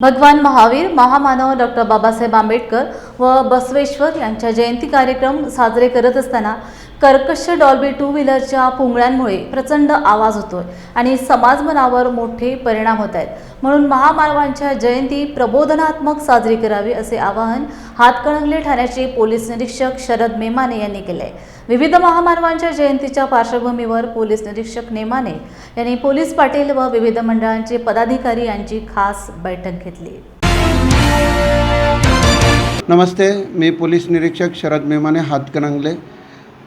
भगवान महावीर महामानव डॉक्टर बाबासाहेब आंबेडकर व बसवेश्वर यांच्या जयंती कार्यक्रम साजरे करत असताना कर्कश डॉल्बी टू व्हीलरच्या पुंगळ्यांमुळे प्रचंड आवाज होतोय आणि समाजमनावर मोठे परिणाम होत आहेत. म्हणून महामानवांच्या जयंती प्रबोधनात्मक साजरी करावी असे आवाहन हातकणंगले ठाण्याचे पोलीस निरीक्षक शरद मेमाने यांनी केले. आहे विविध महामानवांच्या जयंतीच्या पार्श्वभूमीवर पोलीस निरीक्षक नेमाने यांनी पोलीस पाटील व विविध मंडळांचे पदाधिकारी यांची खास बैठक घेतली. नमस्ते मी पोलीस निरीक्षक शरद मेमाने हातकणंगले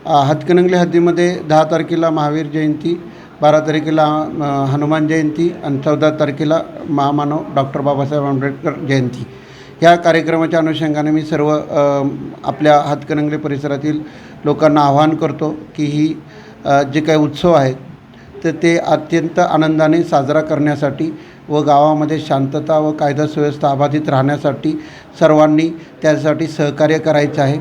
हातकणंगले हद्दीमध्ये दहा तारखेला महावीर जयंती बारा तारखेला हनुमान जयंती आणि चौदा तारखेला महामानव डॉक्टर बाबासाहेब आंबेडकर जयंती. ह्या कार्यक्रमाच्या अनुषंगाने मी सर्व आपल्या हातकणंगले परिसरातील लोकांना आवाहन करतो की ही जे काही उत्सव आहेत तर ते अत्यंत आनंदाने साजरा करण्यासाठी व गावामध्ये शांतता व कायदा सुव्यवस्था अबाधित राहण्यासाठी सर्वांनी त्यासाठी सहकार्य करायचं आहे.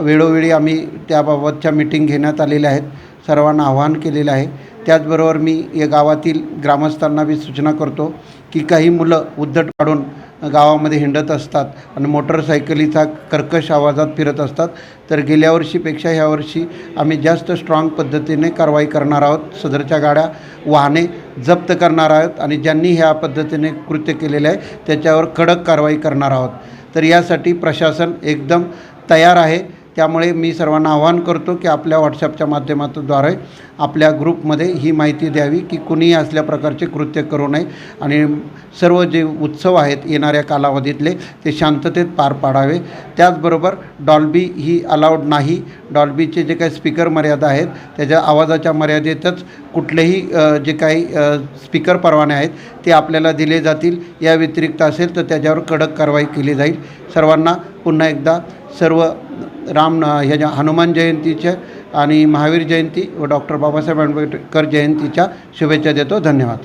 वेळोवेळी आम्ही त्याबाबतच्या मिटिंग घेण्यात आलेल्या आहेत. सर्वांना आवाहन केलेलं आहे त्याचबरोबर मी या गावातील ग्रामस्थांना बी सूचना करतो की काही मुलं उद्धट काढून गावामध्ये हिंडत असतात आणि मोटरसायकलीचा कर्कश आवाजात फिरत असतात तर गेल्या वर्षीपेक्षा ह्या वर्षी आम्ही जास्त स्ट्रॉंग पद्धतीने कारवाई करणार आहोत. सदरच्या गाड्या वाहने जप्त करणार आहोत आणि ज्यांनी ह्या पद्धतीने कृत्य केलेलं आहे त्याच्यावर कडक कारवाई करणार आहोत. तर यासाठी प्रशासन एकदम तयार आहे. त्यामुळे मी सर्वांना आवाहन करतो की आपल्या व्हॉट्सअपच्या माध्यमातद्वारे आपल्या ग्रुपमध्ये ही माहिती द्यावी की कुणीही असल्या प्रकारचे कृत्य करू नये आणि सर्व जे उत्सव आहेत येणाऱ्या कालावधीतले ते शांततेत पार पाडावे. त्याचबरोबर डॉल्बी ही अलाउड नाही. डॉल्बीचे जे काही स्पीकर मर्यादा आहेत त्याच्या आवाजाच्या मर्यादेतच कुठलेही जे काही स्पीकर परवाने आहेत ते आपल्याला दिले जातील. या व्यतिरिक्त असेल तर त्याच्यावर कडक कारवाई केली जाईल. सर्वांना पुन्हा एकदा सर्व राम ह्याच्या हनुमान जयंतीच्या आणि महावीर जयंती व डॉक्टर बाबासाहेब आंबेडकर जयंतीच्या शुभेच्छा देतो. धन्यवाद.